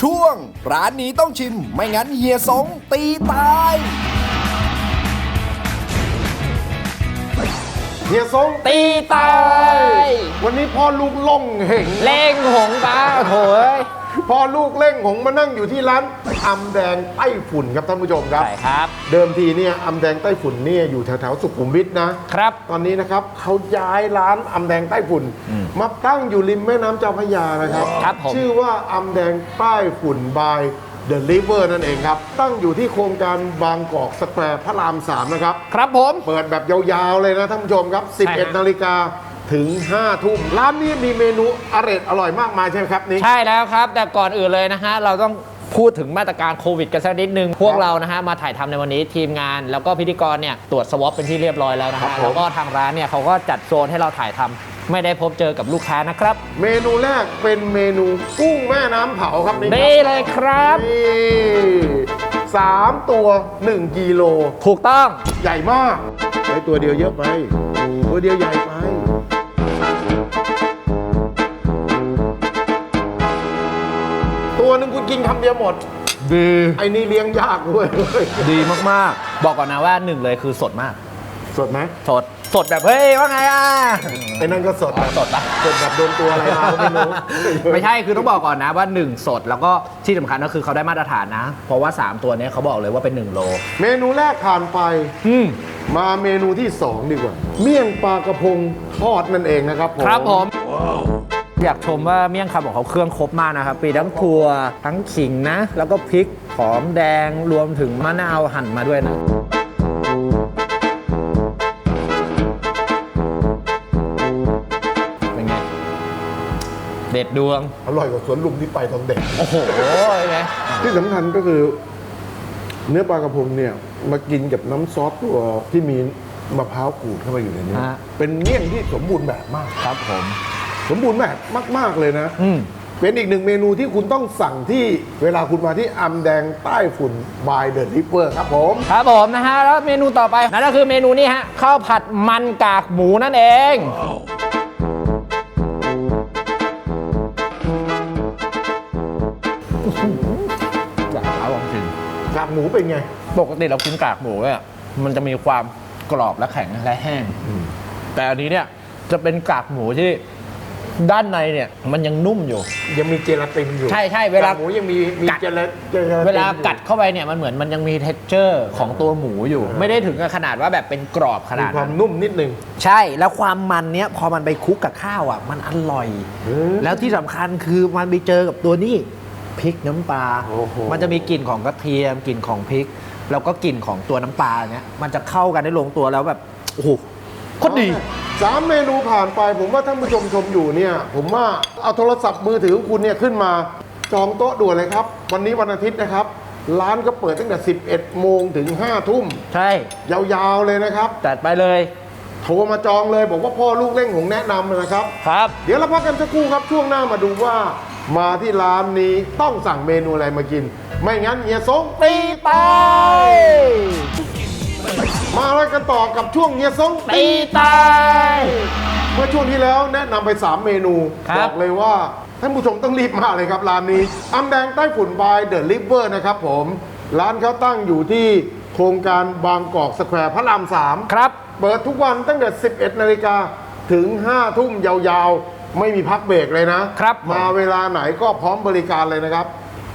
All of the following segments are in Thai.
ช่วง ร้านนี้ต้องชิมไม่งั้นเฮียสงตีตายเฮียซงตีตาย วันนี้พ่อลูกล่องเหงเล่งหงตาโถเอ้ยพ่อลูกเล่งหงมานั่งอยู่ที่ร้าน อำแดงไต้ฝุ่นครับท่านผู้ชมครับ ใช่ครับ เดิมทีเนี่ยอำแดงไต้ฝุ่นเนี่ยอยู่แถวๆสุขุมวิทนะครับ ตอนนี้นะครับเขาย้ายร้านอำแดงใต้ฝุ่น มาตั้งอยู่ริมแม่น้ำเจ้าพระยานะครับ ครับผม ชื่อว่าอำแดงใต้ฝุ่นบายเดอะริเวอร์นั่นเองครับ ตั้งอยู่ที่โครงการบางกอกสแควร์พระราม 3 นะครับ ครับผม เปิดแบบยาวๆเลยนะท่านผู้ชมครับ ใช่ฮะ 11 นาฬิกาถึง 5 ทุ่ม ร้านนี้มีเมนูอร่อยอร่อยมากมายใช่ไหมครับนี่ ใช่แล้วครับ แต่ก่อนอื่นเลยนะฮะ เราต้อง พูดถึงมาตรการโควิดกันสักนิดนึง พวกเรานะฮะมาถ่ายทำในวันนี้ทีมงาน แล้วก็พิธีกรเนี่ยตรวจสวอปเป็นที่เรียบร้อยแล้วนะครัฮะบผมแล้วก็ทางร้านเนี่ยเขาก็จัดโซนให้เราถ่ายทำไม่ได้พบเจอกับลูกค้านะครับ เมนูแรกเป็นเมนูกุ้งแม่น้ำเผาครับนี่คนี่รับเลยครับนี่สามตัว1กิโลถูกต้องใหญ่มากไอ้ตัวเดียวเยอะไปตัวเดียวใหญ่ไป ตัวหนึ่งคุณกินคำเดียวหมด ดีไอ้นี่เลี้ยงยากด้วย ดีมากๆ บอกก่อนนะว่าหนึ่งเลยคือสดมาก สดไหมสดสดแบบเฮ้ยว่าไงอะไอ้นั่นก็สดสดปะ สดแบบโดนตัวอะไรมาก็ไม่รู้ ไม่ใช่คือต้องบอกก่อนนะว่า 1 สดแล้วก็ที่สำคัญก็คือเขาได้มาตรฐานนะ เพราะว่า 3 ตัวเนี้ยเขาบอกเลยว่าเป็น 1 โล เมนูแรกผ่านไป อืม มาเมนูที่ 2 ดีกว่า เมี่ยงปลากระพงทอดนั่นเองนะครับผม ครับผม อยากชมว่าเมี่ยงคำของเขาเครื่องครบมากนะครับปีทั้งถั่วทั้งขิงนะ แล้วก็พริกหอมแดงรวมถึงมะนาวหั่นมาด้วยนะเป็นไงเด็ดดวง อร่อยกว่าสวนลุมที่ไปตอนเด็ก โอ้โหเป็นไงที่สำคัญก็คือ เนื้อปลากระพงเนี่ยมากินกับน้ำซอสตัวที่มีมะพร้าวขูดเข้าไปอยู่ในนี้ ฮะ เป็นเมี่ยงที่สมบูรณ์แบบมาก ครับผม สมบูรณ์แบบมาก ๆ เลยนะ อืม เป็นอีกหนึ่งเมนูที่คุณต้องสั่งที่เวลาคุณมาที่อำแดงใต้ฝุ่นบายเดอะริเวอร์ครับผม ครับผมนะฮะ แล้วเมนูต่อไปนั่นก็คือเมนูนี้ฮะข้าวผัดมันกากหมูนั่นเอง อยากเอาลองชิมกากหมูเป็นไง ปกติเรากินกากหมูเนี่ยมันจะมีความกรอบและแข็งและแห้ง แต่อันนี้เนี่ยจะเป็นกากหมูที่ ด้านในเนี่ยมันยังนุ่มอยู่ ยังมีเจลาตินอยู่ใช่ใช่เวลากกหมูยังมีมีกัด เจลาเจลาตินเวลาอยู่กัดเข้าไปเนี่ยมันเหมือนมันยังมีเท็กเจอร์ของตัวหมูอยู่ไม่ได้ถึงกับขนาดว่าแบบเป็นกรอบขมีนาดควานั้มนนุ่มนิดนึง ใช่แล้วความมันเนี้ยพอมันไปคลุกกับข้าวอะมันอร่อย เออแล้วที่สำคัญคือมันไปเจอกับตัวนี้พริกน้ำปลาโอ้โห มันจะมีกลิ่นของกระเทียมกลิ่นของพริก แล้วก็กลิ่นของตัวน้ำปลาเนี้ยมันจะเข้ากันได้ลงตัวแล้วแบบโอ้โห โคตรดี สามเมนูผ่านไป ผมว่าท่านผู้ชมชมอยู่เนี่ย ผมว่าเอาโทรศัพท์มือถือของคุณเนี่ยขึ้นมา จองโต๊ะด่วนเลยครับ วันนี้วันอาทิตย์นะครับ ร้านก็เปิดตั้งแต่ 11 โมงถึง 5 ทุ่ม ใช่ยาวๆเลยนะครับ จัดไปเลยโทรมาจองเลยบอกว่าพ่อลูกเล่งของแนะนำนะครับ ครับ เดี๋ยวเราพักกันสักครู่ครับช่วงหน้ามาดูว่า มาที่ร้านนี้ต้องสั่งเมนูอะไรมากิน ไม่งั้นเฮียสงตีตาย มาแล้วกันต่อกับช่วงเฮียสงตีตายเมื่อช่วงที่แล้วแนะนำไป 3 เมนูครับ บอกเลยว่าท่านผู้ชมต้องรีบมาเลยครับร้านนี้อำแดงใต้ฝุ่นบายเดอะลิเวอร์นะครับผม ร้านเขาตั้งอยู่ที่โครงการบางกอกสแควร์พระรามสาม ครับ เปิดทุกวันตั้งแต่ 11 นาฬิกาถึง 5 ทุ่มยาวๆ ไม่มีพักเบรกเลยนะครับ มาเวลาไหนก็พร้อมบริการเลยนะครับ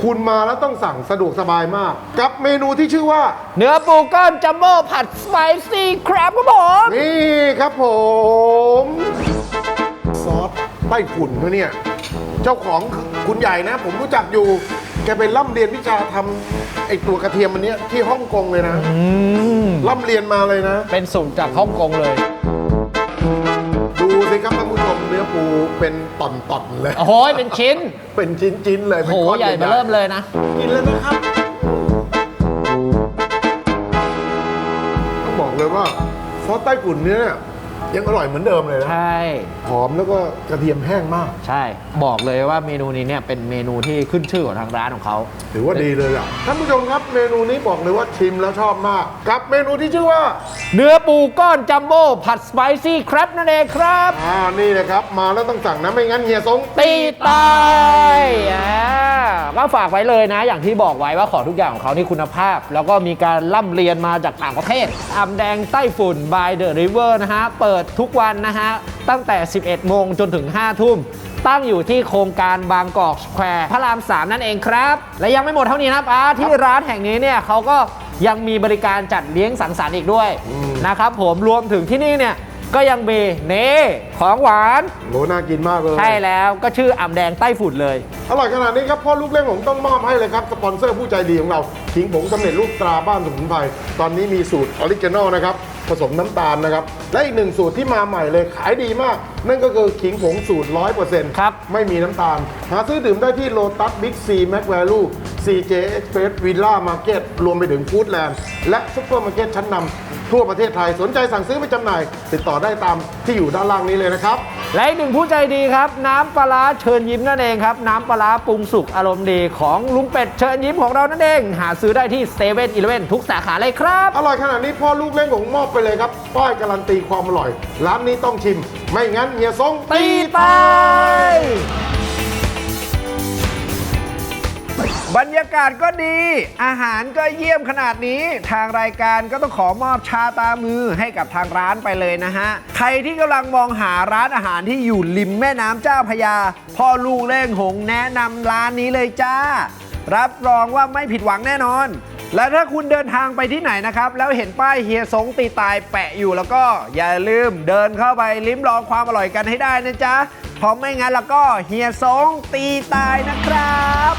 คุณมาแล้วต้องสั่งสะดวกสบายมาก กับเมนูที่ชื่อว่า เนื้อปูก้อนจัมโบ้ผัดสไปซี่ครับครับผม นี่ครับผม ซอสไต้ฝุ่นเขาเนี่ย เจ้าของคุณใหญ่นะ ผมรู้จักอยู่ แกไปร่ำเรียนวิชาทำไอตัวกระเทียมอันเนี้ยที่ฮ่องกงเลยนะ ร่ำเรียนมาเลยนะ เป็นสูตรจากฮ่องกงเลย เนื้อปูเป็นต่อนๆเลย โอ้โหเป็นชิ้นเป็นชิ้นๆเลยโอ้เป็นโหก้อนใหญ่มาเริ่มเลยนะ กินเลยนะครับต้องบอกเลยว่าซอสไต้ฝุ่นเนี้ย ยังอร่อยเหมือนเดิมเลยนะใช่ หอมแล้วก็กระเทียมแห้งมาก ใช่ บอกเลยว่าเมนูนี้เนี่ยเป็นเมนูที่ขึ้นชื่อของทางร้านของเขา ถือว่าดีเลยอะท่านผู้ชมครับเมนูนี้บอกเลยว่าชิมแล้วชอบมาก กับเมนูที่ชื่อว่า เนื้อปูก้อนจัมโบ้ผัดสไปซี่ครับนั่นเองครับ อ่านี่นะครับ มาแล้วต้องสั่งนะไม่งั้นเฮียสงตีตายอ่าก็ฝากไว้เลยนะ อย่างที่บอกไว้ว่าของทุกอย่างของเขานี่คุณภาพ แล้วก็มีการร่ำเรียนมาจากต่างประเทศอ่ำแดงใต้ฝุ่น by the river นะฮะเปิดทุกวันนะฮะ ตั้งแต่ 11 โมงจนถึง 5 ทุ่ม ตั้งอยู่ที่โครงการบางกอกสแควร์พระราม 3 นั่นเองครับ และยังไม่หมดเท่านี้นะครับอาที่ร้านแห่งนี้เนี่ยเขาก็ยังมีบริการจัดเลี้ยงสังสรรค์อีกด้วยนะครับผมรวมถึงที่นี่เนี่ยก็ยังมีเน่ของหวาน โหน่ากินมากเลย ใช่แล้วก็ชื่ออ่ำแดงใต้ฝุ่นเลย อร่อยขนาดนี้ครับพ่อลูกเล่นผมต้องมอบให้เลยครับ สปอนเซอร์ผู้ใจดีของเราขิงผงสำเร็จรูปตราบ้านสมุนไพรตอนนี้มีสูตรออริจินอลนะครับ ผสมน้ำตาลนะครับ และอีกหนึ่งสูตรที่มาใหม่เลยขายดีมาก นั่นก็คือขิงผงสูตร 100%ครับ ไม่มีน้ำตาล หาซื้อดื่มได้ที่โลตัสบิ๊กซีแม็กแวลู CJ Express Villa Market รวมไปถึงฟู้ดแลนด์และซุปเปอร์มาร์เก็ตชั้นนำทั่วประเทศไทยสนใจสั่งซื้อไปจำหน่าย ติดต่อได้ตามที่อยู่ด้านล่างนี้เลยนะครับ และอีกหนึ่งผู้ใจดีครับ น้ำปลาเชิญยิ้มนั่นเองครับ น้ำปลาปรุงสุกอารมณ์ดีของลุงเป็ดเชิญยิ้มของเรานั่นเอง หาซื้อได้ที่เซเว่นอีเลเว่นทุกสาขาเลยครับ อร่อยขนาดนี้พ่อลูกเล่นผมมอบไปเลยครับป้ายการันตีความอร่อย ร้านนี้ต้องชิม ไม่งั้นเฮียซงตีตาย บรรยากาศก็ดี อาหารก็เยี่ยมขนาดนี้ ทางรายการก็ต้องขอมอบชาตามือให้กับทางร้านไปเลยนะฮะ ใครที่กำลังมองหาร้านอาหารที่อยู่ริมแม่น้ำเจ้าพระยา พ่อลูกเล่งหงแนะนำร้านนี้เลยจ้า รับรองว่าไม่ผิดหวังแน่นอน และถ้าคุณเดินทางไปที่ไหนนะครับ แล้วเห็นป้ายเฮียสงตีตายแปะอยู่แล้วก็อย่าลืมเดินเข้าไปลิ้มลองความอร่อยกันให้ได้นะจ๊ะเพราะไม่งั้นแล้วก็เฮียสงตีตายนะครับ